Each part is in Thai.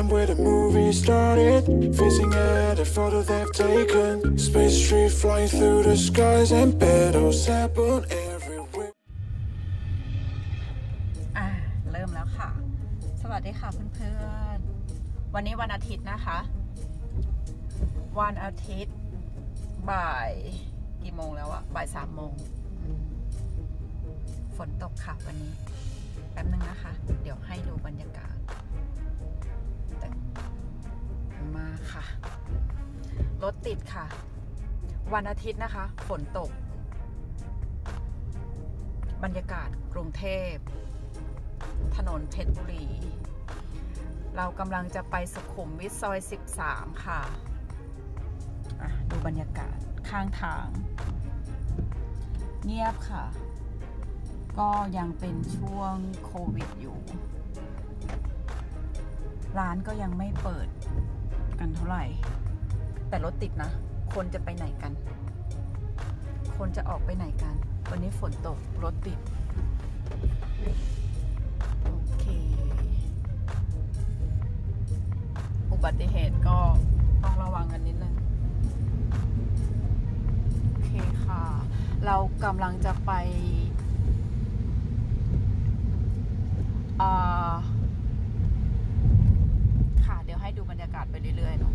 time where the movie started. Facing at a photo they've taken. Space tree flying through the skies and battles happen everywhere. อะ เริ่มแล้วค่ะ สวัสดีค่ะเพื่อนๆ วันนี้วันอาทิตย์นะคะ วันอาทิตย์ บ่ายกี่โมงแล้วอะบ่ายสามโมง ฝนตกค่ะวันนี้ แป๊บนึงนะคะ เดี๋ยว รถติดค่ะ วันอาทิตย์นะคะ ฝนตก บรรยากาศกรุงเทพ ถนนเพชรบุรี เรากำลังจะไปสุขุมวิทซอย 13 ค่ะอะดูบรรยากาศข้างทาง เงียบค่ะ ก็ยังเป็นช่วงโควิดอยู่ ร้านก็ยังไม่เปิดกันเท่าไหร่ แต่รถติดนะ คนจะไปไหนกัน คนจะออกไปไหนกัน วันนี้ฝนตกรถติด โอเค อุบัติเหตุก็ต้องระวังกันนิดนึง โอเคค่ะ เรากำลังจะไปอ่าค่ะ เดี๋ยวให้ดูบรรยากาศไปเรื่อยๆเนาะ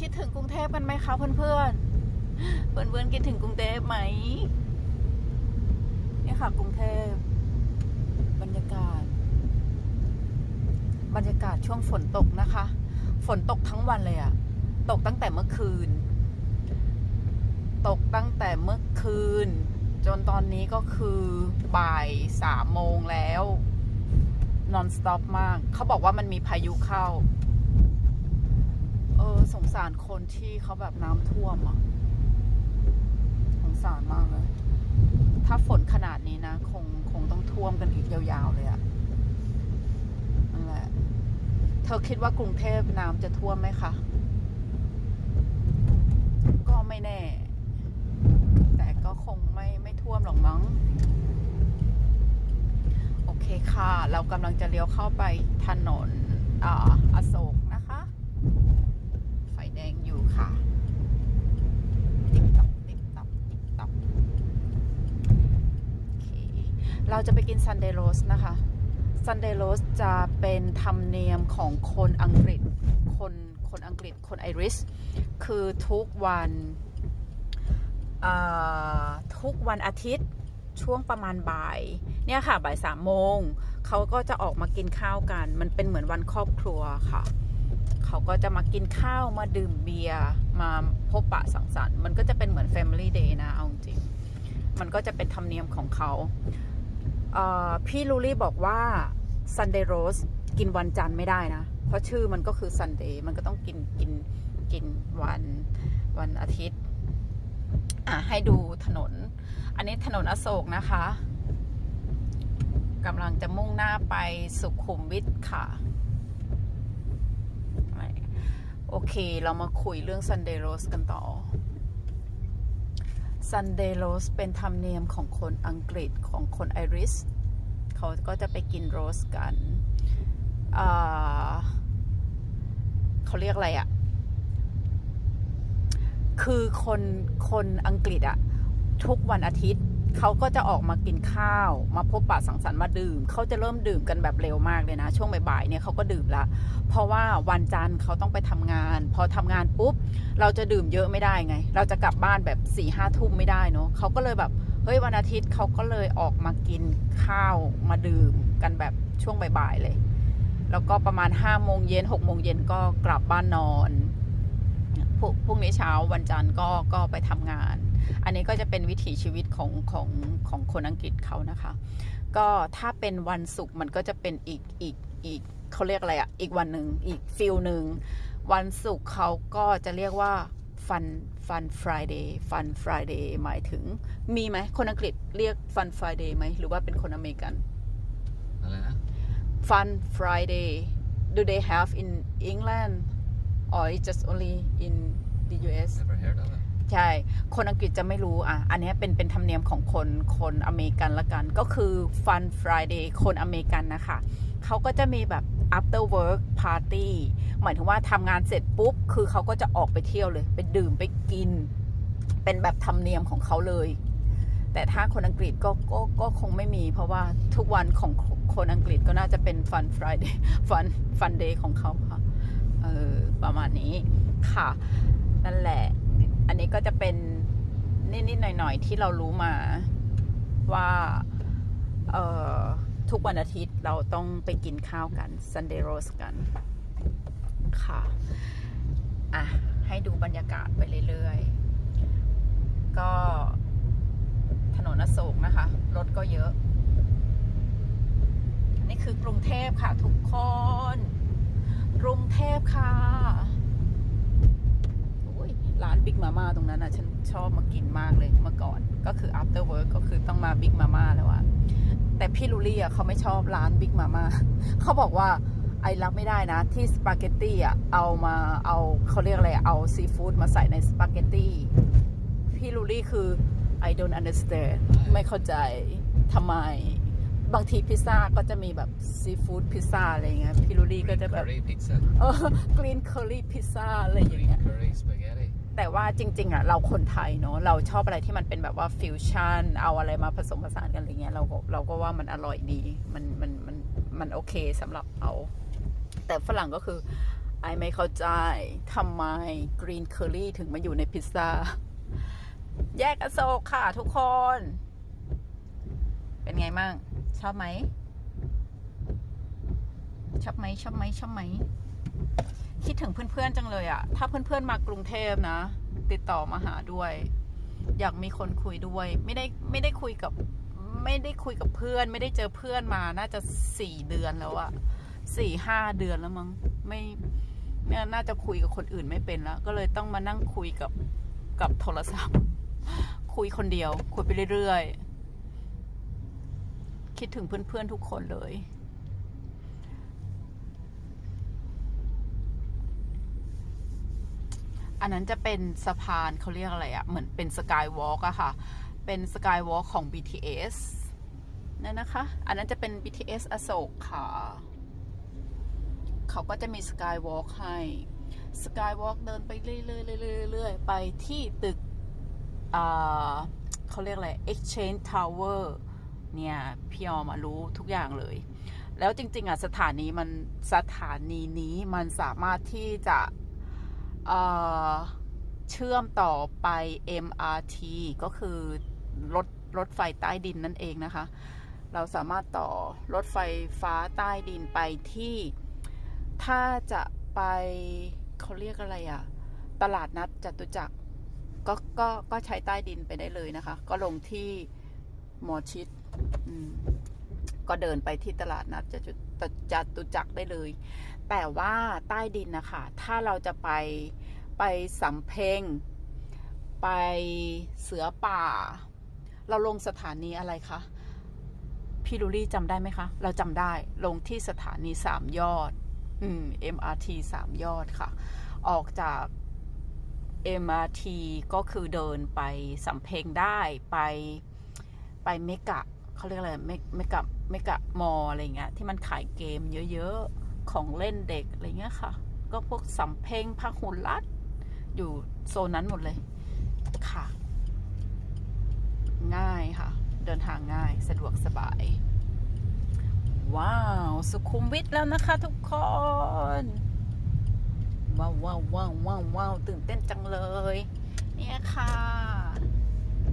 คิดถึงกรุงเทพกันไหมคะเพื่อนๆเพื่อนๆคิดถึงกรุงเทพไหมนี่ค่ะกรุงเทพบรรยากาศ บรรยากาศช่วงฝนตกนะคะ ฝนตกทั้งวันเลยอะตกตั้งแต่เมื่อคืน ตกตั้งแต่เมื่อคืน จนตอนนี้ก็คือบ่ายสามโมงแล้วนอนสต็อปมาก เขาบอกว่ามันมีพายุเข้า เออสงสารคนที่เขาแบบน้ำท่วมอะ สงสารมากเลย ถ้าฝนขนาดนี้นะ คงคงต้องท่วมกันอีกยาวๆเลยอะนั่นแหละ เธอคิดว่ากรุงเทพน้ำจะท่วมไหมคะ ก็ไม่แน่ แต่ก็คงไม่ไม่ท่วมหรอกมั้งโอเคค่ะ เรากำลังจะเลี้ยวเข้าไปถนนอ่าอโศกนะคะ ไฟแดงอยู่ ค่ะติ๊กตับติ๊กตับติ๊กตับโอเคเราจะไปกินซันเดย์โรสนะคะซันเดย์โรสจะเป็นธรรมเนียมของคนอังกฤษคนคนอังกฤษคนไอริส คือทุกวันทุกวันอาทิตย์ช่วงประมาณบ่าย เนี่ยค่ะบ่ายสามโมงเขาก็จะออกมากินข้าวกัน มันเป็นเหมือนวันครอบครัวค่ะ เขาก็จะมากินข้าวมาดื่มเบียร์มาพบปะสังสรรค์มันก็จะเป็นเหมือน Family Day นะ เอาจริง มันก็จะเป็นธรรมเนียมของเขาเพี่ลูลี่บอกว่า Sunday Rose กินวันจันทร์ไม่ได้นะ เพราะชื่อมันก็คือ Sunday มันก็ต้องกินกินกินวันวันอาทิตย์อะให้ดูถนน อันนี้ถนนอโศกนะคะกำลังจะมุ่งหน้าไปสุขุมวิทค่ะ โอเค เรามาคุยเรื่อง Sunday Rose กันต่อ Sunday Rose เป็นธรรมเนียมของคนอังกฤษของคนไอริส เขาก็จะไปกินโรสกัน เขาเรียกอะไรอะ่ะ คือคนคนอังกฤษอะทุกวันอาทิตย์ เขาก็จะออกมากินข้าว มาพบปะสังสรรค์มาดื่ม เขาจะเริ่มดื่มกันแบบเร็วมากเลยนะ ช่วงบ่ายๆเนี่ยเขาก็ดื่มละ เพราะว่าวันจันทร์เขาต้องไปทำงาน พอทำงานปุ๊บ เราจะดื่มเยอะไม่ได้ไง เราจะกลับบ้านแบบ4ี่ห้าทุ่มไม่ได้เนาะเขาก็เลยแบบเฮ้ยวันอาทิตย์เขาก็เลยออกมากินข้าวมาดื่มกันแบบช่วงบ่ายๆเลย แล้วก็ประมาณ5้าโมงเย็นหกโมงเย็นก็กลับบ้านนอนพรุ่งนี้เช้าวันจันทร์ก็ก็ไปทำงาน อันนี้ก็จะเป็นวิถีชีวิตของของของคนอังกฤษเขานะคะ ก็ถ้าเป็นวันศุกร์มันก็จะเป็นอีกอีกอีกเขาเรียกอะไรอะอีกวันหนึ่งอีกฟิลหนึ่งวันศุกร์เขาก็จะเรียกว่าฟันฟันฟรายเดย์ฟันฟรายเดย์หมายถึงมีไหมคนอังกฤษเรียกฟันฟรายเดย์ไหมหรือว่าเป็นคนอเมริกันอะไรนะ Fun Friday do they have in England or it's just only in the US never heard of it ใช่ คนอังกฤษจะไม่รู้อะ อันนี้เป็นเป็นธรรมเนียมของคนคนอเมริกันละกัน ก็คือ Fun Friday คนอเมริกันนะคะ เขาก็จะมีแบบ after work party หมายถึงว่าทำงานเสร็จปุ๊บ คือเขาก็จะออกไปเที่ยวเลย ไปดื่มไปกิน เป็นแบบธรรมเนียมของเขาเลย แต่ถ้าคนอังกฤษก็ก็ก็คงไม่มี เพราะว่าทุกวันของคนอังกฤษก็น่าจะเป็น Fun Friday Fun Fun Day ของเขาค่ะ เออประมาณนี้ค่ะ นั่นแหละ อันนี้ก็จะเป็นนิดๆหน่อยๆที่เรารู้มาว่าเออทุกวันอาทิตย์เราต้องไปกินข้าวกัน Sunday roast กัน ค่ะ อะ ให้ดูบรรยากาศไปเรื่อยๆ ก็ถนนอโศกนะคะ รถก็เยอะ นี่คือกรุงเทพค่ะ ทุกคน กรุงเทพค่ะ ร้านบิ๊กมาม่าตรงนั้นอะฉันชอบมากินมากเลยเมื่อก่อน ก็คือ after work ก็คือต้องมาบิ๊กมาม่าแล้วอะแต่พี่ลูลี่อะเขาไม่ชอบร้านบิ๊กมาม่าเขาบอกว่าไอ้รับไม่ได้นะ ที่สปาเกตตี้อะเอามาเอาเขาเรียกอะไรเอาซีฟู้ดมาใส่ในสปาเกตตี้พี่ลูลี่คือ I don't understand ไม่เข้าใจทำไม บางทีพิซซ่าก็จะมีแบบซีฟู้ดพิซซ่าอะไรเงี้ยพี่ลูลี่ก็จะแบบ curry pizza, เออกรีนเคอรี่พิซซ่าอะไรอย่าง green เงี้ย curry spaghetti. แต่ว่าจริง ๆอะเราคนไทยเนาะเราชอบอะไรที่มันเป็นแบบว่าฟิวชั่นเอาอะไรมาผสมผสานกันอะไรเงี้ยเราก็เราก็ว่ามันอร่อยดีมันมันมันมันโอเคสำหรับเราแต่ฝรั่งก็คือไอไม่เข้าใจทำไมกรีนเคอรี่ถึงมาอยู่ในพิซซ่าแยกอโศกค่ะทุกคน เป็นไงมั่งชอบไหมชอบไหมชอบไหมชอบไหม คิดถึงเพื่อนๆจังเลยอะถ้าเพื่อนๆมากรุงเทพนะ ติดต่อมาหาด้วย อยากมีคนคุยด้วย ไม่ได้ไม่ได้คุยกับ ไม่ได้คุยกับเพื่อน ไม่ได้เจอเพื่อนมาน่าจะสี่เดือนแล้วอะสี่ห้าเดือนแล้วมั้งไม่เนี่ยน่าจะคุยกับคนอื่นไม่เป็นแล้ว ก็เลยต้องมานั่งคุยกับกับโทรศัพท์ คุยคนเดียว คุยไปเรื่อยๆ คิดถึงเพื่อนๆทุกคนเลย อันนั้นจะเป็นสะพานเขาเรียกอะไรอะเหมือนเป็นสกายวอล์กอะค่ะ เป็นสกายวอล์กของ BTS นั่นนะคะ อันนั้นจะเป็น BTS อโศกค่ะ เขาก็จะมีสกายวอล์กให้สกายวอล์กเดินไปเรื่อยๆเรื่อยๆไปที่ตึกเขาเรียกอะไร Exchange Tower เนี่ยพี่ออมารู้ทุกอย่างเลย แล้วจริง ๆอะสถานีมันสถานีนี้มันสามารถที่จะ เชื่อมต่อไป MRT ก็คือรถรถไฟใต้ดินนั่นเองนะคะ เราสามารถต่อรถไฟฟ้าใต้ดินไปที่ ถ้าจะไปเขาเรียกอะไรอะตลาดนัดจตุจักรก็ก็ก็ใช้ใต้ดินไปได้เลยนะคะ ก็ลงที่หมอชิดอืม ก็เดินไปที่ตลาดนัดจตุจตุจักรได้เลย แต่ว่าใต้ดินนะคะถ้าเราจะไปไปสำเพ็งไปเสือป่า เราลงสถานีอะไรคะพี่ลูลี่จำได้ไหมคะ เราจำได้ลงที่สถานีสามยอด อืม MRT สามยอดค่ะ ออกจาก MRT ก็คือเดินไปสำเพ็งได้ไปไปเมกะเขาเรียกอะไรเมกะ เมกะมออะไรเงี้ยที่มันขายเกมเยอะๆ ของเล่นเด็กอะไรเงี้ยค่ะ ก็พวกสำเพ็งพหุลรัฐอยู่โซนนั้นหมดเลยค่ะ ง่ายค่ะ เดินทางง่ายสะดวกสบาย ว้าว สุขุมวิทแล้วนะคะทุกคน ว้าวว้าวว้าวว้าววาวตื่นเต้นจังเลย เนี่ยค่ะ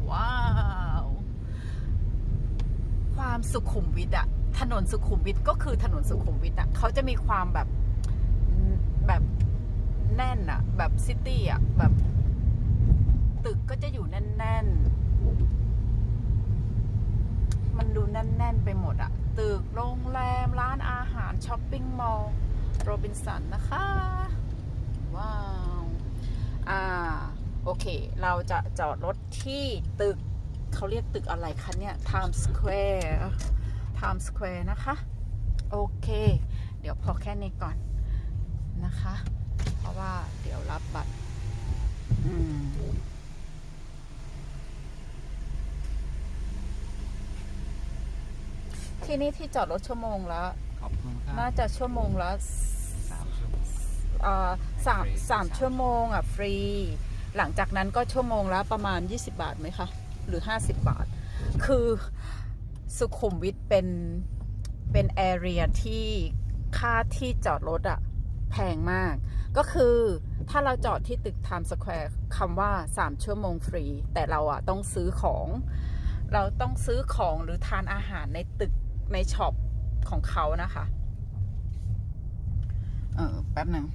ว้าว ความสุขุมวิทอะถนนสุขุมวิทก็คือถนนสุขุมวิทอะเขาจะมีความแบบแบบแน่นอะแบบซิตี้อะแบบตึกก็จะอยู่แน่นๆ มันดูแน่น ๆ ไปหมดอะตึกโรงแรม ร้านอาหารช้อปปิ้งมอลล์โรบินสันนะคะ ว้าว อ่า โอเค เราจะจอดรถที่ตึก เขาเรียกตึกอะไรคะเนี่ย Times Square Times Square นะคะ โอเค เดี๋ยวพอแค่นี้ก่อนนะคะ เพราะว่าเดี๋ยวรับบัตรที่นี่ที่จอดรถชั่วโมงละขอบคุณครัน่าจะชั่วโมงละสามชั่วโมงอ่สามสามชั่วโมงอะ ฟรี หลังจากนั้นก็ชั่วโมงละประมาณ 20 บาทไหมคะ หรือ 50 บาท คือสุขุมวิทเป็น เป็นแอเรียที่ค่าที่จอดรถอะแพงมาก ก็คือถ้าเราจอดที่ตึก Times Square คำว่า 3 ชั่วโมงฟรี แต่เราอะต้องซื้อของ เราต้องซื้อของหรือทานอาหารในตึกในช็อปของเขานะคะ เออแป๊บหนึ่ง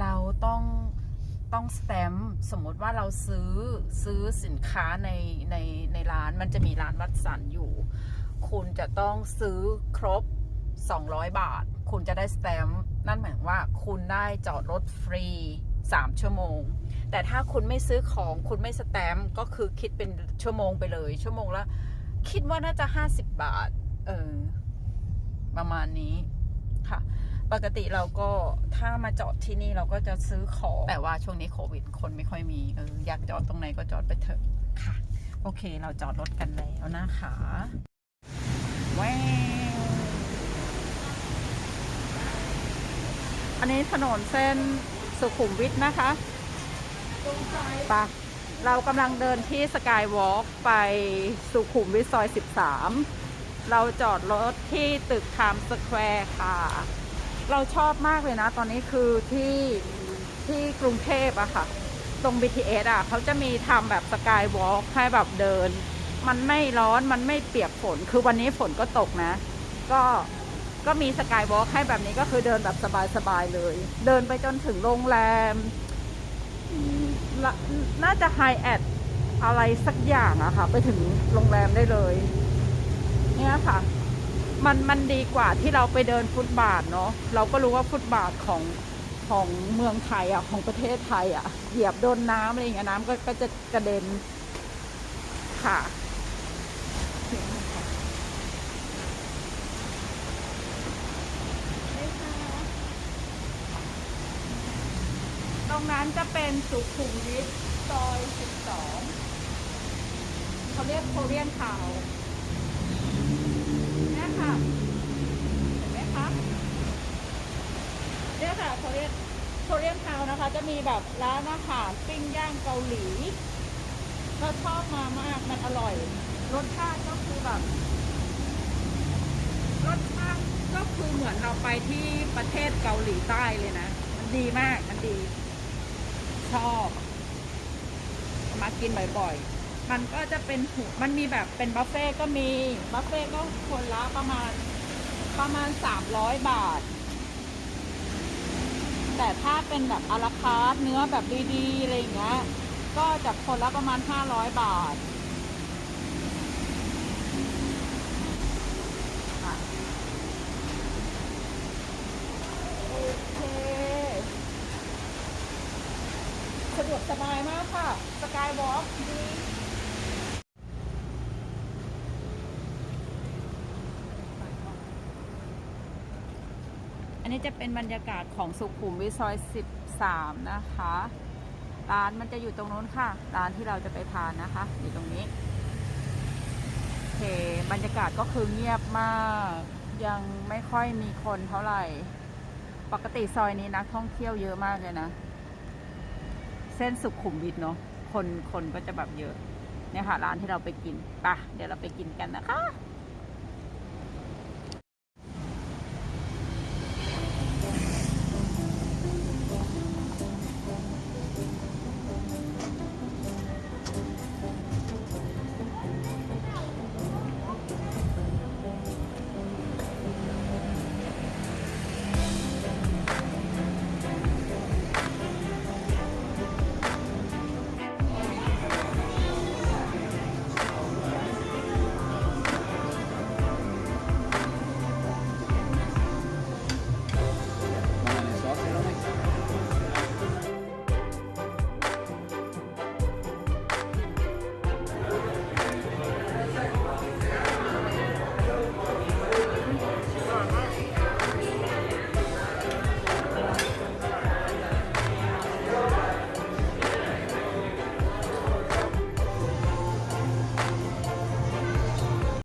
เราต้อง ต้องสแตมป์สมมติว่าเราซื้อซื้อสินค้าในในในร้านมันจะมีร้านวัดสันอยู่ คุณจะต้องซื้อครบ 200 บาท คุณจะได้สแตมป์นั่นหมายว่าคุณได้จอดรถฟรี 3 ชั่วโมง แต่ถ้าคุณไม่ซื้อของคุณไม่สแตมป์ก็คือคิดเป็นชั่วโมงไปเลย ชั่วโมงละคิดว่าน่าจะ 50 บาท เออประมาณนี้ค่ะ ปกติเราก็ถ้ามาจอดที่นี่เราก็จะซื้อของแต่ว่าช่วงนี้โควิด คนไม่ค่อยมีเอออยากจอดตรงไหนก็จอดไปเถอะค่ะ โอเคเราจอดรถกันแล้วนะคะแว้าวอันนี้ถนนเส้นสุขุมวิทนะคะปะเรากำลังเดินที่สกายวอล์กไปสุขุมวิทซอย 13 เราจอดรถที่ตึกไทม์สแควร์ค่ะ เราชอบมากเลยนะ ตอนนี้คือที่ที่กรุงเทพอะค่ะ ตรง BTS อะเขาจะมีทำแบบสกายวอล์กให้แบบเดิน มันไม่ร้อนมันไม่เปียกฝน คือวันนี้ฝนก็ตกนะ ก็ก็มีสกายวอล์กให้แบบนี้ก็คือเดินแบบสบายๆเลย เดินไปจนถึงโรงแรม น่าจะไฮแอดอะไรสักอย่างอะค่ะ ไปถึงโรงแรมได้เลย เนี่ยค่ะ มันมันดีกว่าที่เราไปเดินฟุตบาทเนาะเราก็รู้ว่าฟุตบาทของของเมืองไทยอะของประเทศไทยอะ เหยียบโดนน้ำอะไรอย่างเงี้ยน้ำก็ก็จะกระเด็นค่ะ ตรงนั้นจะเป็นสุขุมวิทซอย 12เขาเรียกโคเรียนทาวน์ เนี่ยค่ะ เห็นไหมคะเนี่ย ค่ะโคเรียนโคเรียนทาวนะคะ จะมีแบบร้านอาหารปิ้งย่างเกาหลีก็ชอบมามากมันอร่อย รสชาติก็คือแบบ รสชาติก็คือเหมือนเราไปที่ประเทศเกาหลีใต้เลยนะ มันดีมากมันดี ชอบ มากินบ่อยๆ มันก็จะเป็นหูมันมีแบบเป็นบุฟเฟ่ต์ก็มี บุฟเฟ่ต์ก็คนละประมาณประมาณสามร้อยบาท แต่ถ้าเป็นแบบอาราคาร์เนื้อแบบดีๆอะไรอย่างเงี้ย ก็จะคนละประมาณห้าร้อยบาทสะดวกสบายมากค่ะ สกายวอล์กดี อันนี้ จะเป็นบรรยากาศของสุขุมวิทซอย 13 นะคะ ร้านมันจะอยู่ตรงนู้นค่ะ ร้านที่เราจะไปทานนะคะ อยู่ตรงนี้โอเคบรรยากาศก็คือเงียบมาก ยังไม่ค่อยมีคนเท่าไหร่ ปกติซอยนี้นักท่องเที่ยวเยอะมากเลยนะ เส้นสุขุมวิทเนาะ คนคนก็จะแบบเยอะ เนี่ยค่ะ ร้านที่เราไปกินปะเดี๋ยวเราไปกินกันนะคะ